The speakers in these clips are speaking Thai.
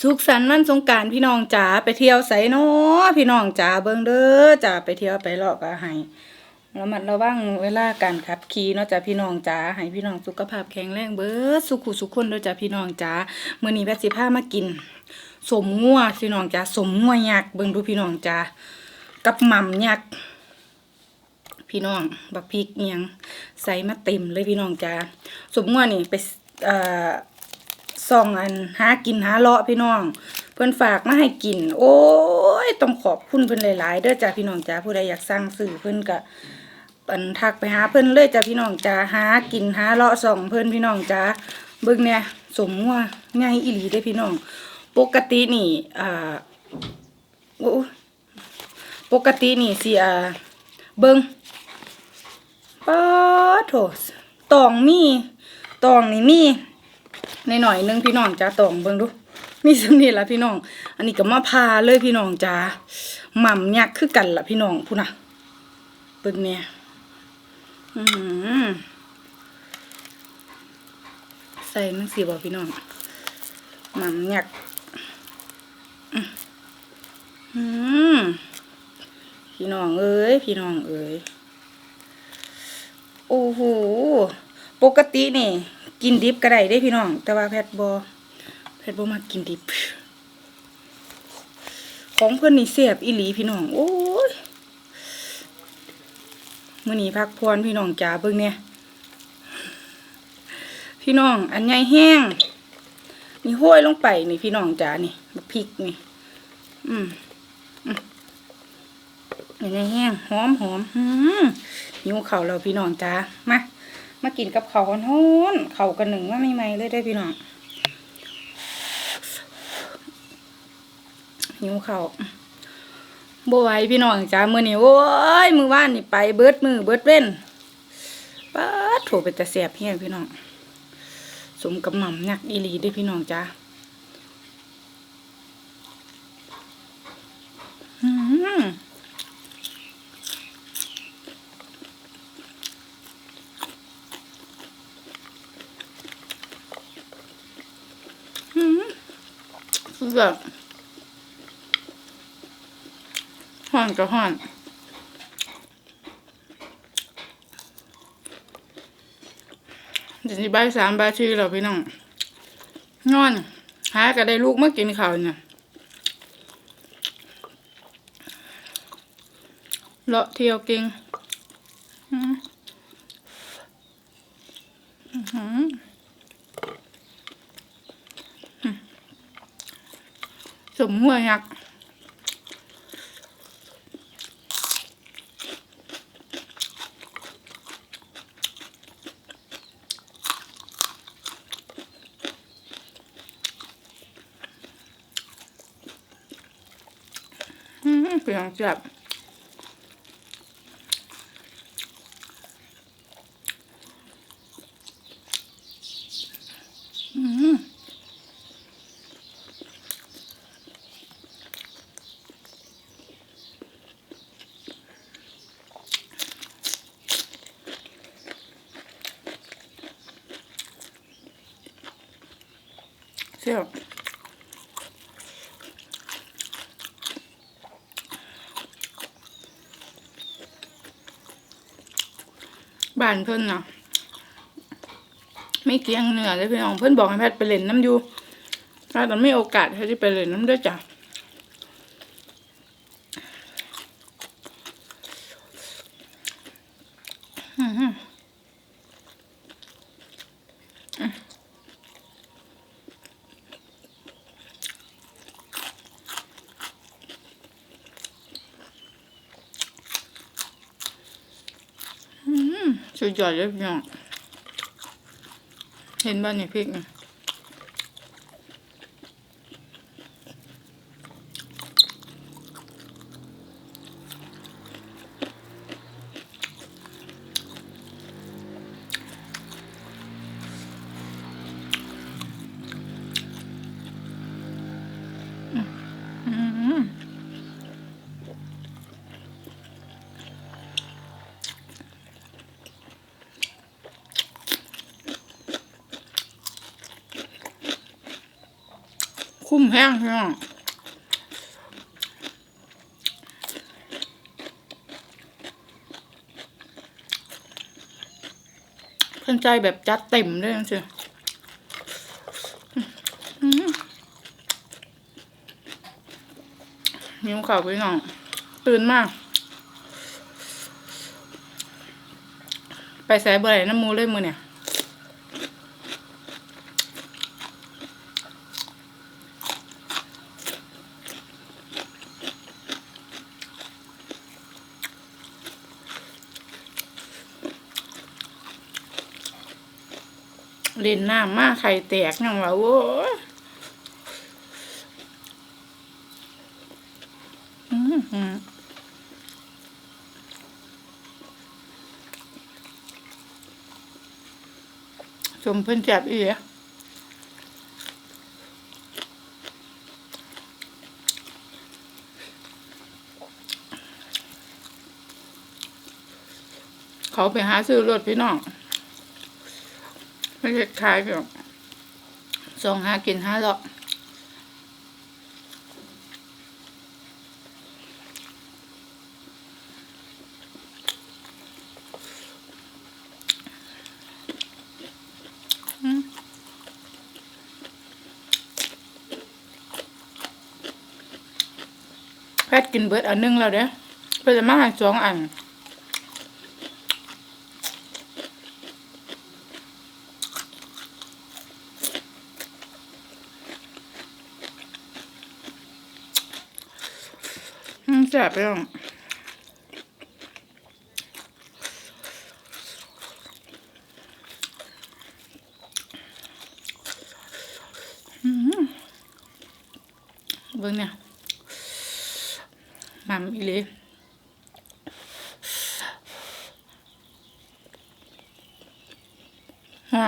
สุขสันต์วันสงการพี่น้องจ๋าไปเที่ยวไสเนาะพี่น้องจ๋าเบิ่งเด้อจ๋าไปเที่ยวไปเลาะก็ให้ระมัดระวังเวลาการขับขี่เนาะจ้ะพี่น้องจ๋าให้พี่น้องสุขภาพแข็งแรงเบิดสุขุสุขคนเด้อจ้ะพี่น้องจ๋ามื้อนี้แพทย์สิพามากินสมงัวพี่น้องจ๋าสมงัวยักษ์เบิ่งดูพี่น้องจ๋ากับหม่ำยักษ์พี่น้องบักพริกเอียงใส่มาเต็มเลยพี่น้องจ๋าสมงัวนี่ไปเอ่อ ส่องอันหากินหาเลาะพี่น้อง เพิ่อนฝากมาให้กิน โอ้ยต้องขอบคุณเพิ่อนหลาย ๆ เด้อจ้าพี่น้องจ้าผู้ใดอยากสั่งซื้อเพิ่อนก็ปันทักไปหาเพิ่อนเลยจ้าพี่น้องจ้าหากินหาเลาะส่องเพิ่อนพี่น้องจ้าเบิ่งเนี่ยสมว่าง่ายอีหลีเด้พี่น้อง ปกตินี่อ่าโอ้ปกตินี่สิอ่าเบิ่งป๊าดโถตองมีตองนี่มี ในหน่อยนึงพี่น้องจ้าตองเบิ่งดูมีสำนีละพี่น้อง อันนี้ก็มาพาเลยพี่น้องจ้าหม่ำยักษ์คือกันละพี่น้องพูน่ะเบิ่งเนี่ยอือหือใส่มันสิบ่พี่น้องหม่ำยักษ์อื้อหือพี่น้องเอ้ยพี่น้องเอ้ยโอ้โหปกตินี่ กินดิบก็ได้เด้พี่น้อง แต่ว่าแพทย์บอแพทย์บอมากินดิบ ของเพื่อนนี่เสียบอีหลีพี่น้อง โอ้ยมื้อนี้พักพรพี่น้องจ๋าเบิ่งเนี่ยพี่น้อง อันใหญ่แห้งนี่ห้วยลงไปนี่พี่น้องจ๋านี่บักพริกนี่ อืมอันใหญ่แห้งหอมหอมอืมหิวข้าวแล้วพี่น้องจ๋ามา มากินกับเขาวฮ้อนเขากันหนึ่งว่าไม่ไหมเลยได้พี่น้องหิวเขาวบ่ไหวพี่น้องจ้ามือนี้โอ้ยมือว่านนี่ไปเบิดมือเบิดเว้นป๊าดโถเป็นแต่แสบเฮียพี่น้องสมกับหม่ำนักอีหลีด้พี่น้องจ้าอืม คือแบบห่อนก็ห่อนเดี๋ยวนี้บ่ายสามบ่ายสี่แล้วพี่น้องนอน หาก็ได้ลูกมากินข้าวเนี่ยเลาะเที่ยวก่งอืมอื้อหือ สมหัวยักษ์อืมเปลี่ยนจับอืม เสียบบ้านเพิ่นน่ะไม่เกียงเหนือเลยพี่น้องเพิ่นบอกให้แพทย์ไปเล่นน้ำอยู่ถ้าตอนไม่โอกาสเขาจะไปเล่นน้ำด้วยจ้ะอือหือ สุดยอดเลยพี่น้องเห็นบ้านนี่พริกนี่ แห้งพี่น้องเพิ่นใจแบบจัดเต็มเลยจังซี่อืมหิวข้าวพี่น้อง ตื่นมาก ไปใส่เบอร์ไหนน้ำมูเลยมือเนี่ย เล่นน้ำมาไข่แตกยังว่าโว้ยอืมอืมชมเพิ่นจับอีอะเขาไปหาซื้อรถพี่น้อง ไม่ใช่ขายแบบส่งหากินห้าหรอกแพทย์กินเบิดอันนึงแล้วเด้เพื่อจะมาให้สองอัน แซ่บไปแล้วอืมเบิ่งเนี่ยมัมอีหลีฮ่า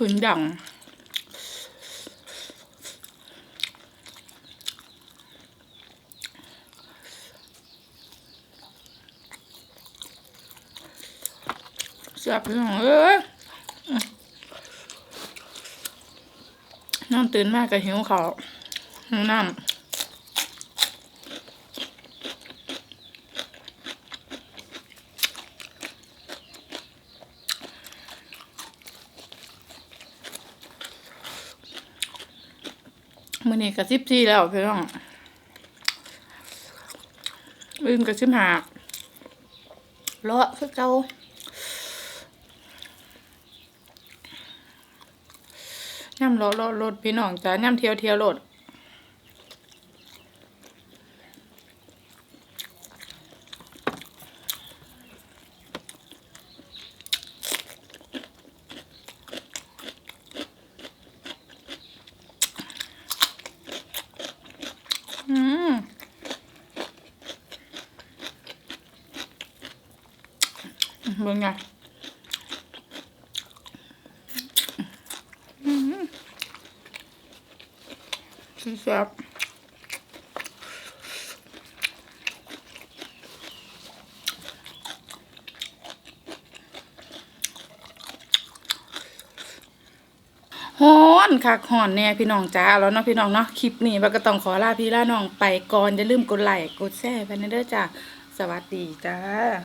ขืนดังแซ่บพี่น้องเอ้ยนอนตื่นมากกับหิวเขาหิวน้ำ มื่อนี้ก็สิบสี่แล้วพี่น้องอื่นก็สิบห้าเลาะคือเก่าย่ำรถรถรถพี่น้องจ้าย่ำเที่ยวเที่ยวรถอืม เบิ่งไงอืมแซ่บฮ้อนคักฮ้อนแน่พี่น้องจ้าแล้วเนาะพี่น้องเนาะคลิปนี้ว่าก็ต้องขอลาพี่ลาน้องไปก่อนอย่าลืมกดไลค์กดแชร์ไปนะเด้อจ้าสวัสดีจ้า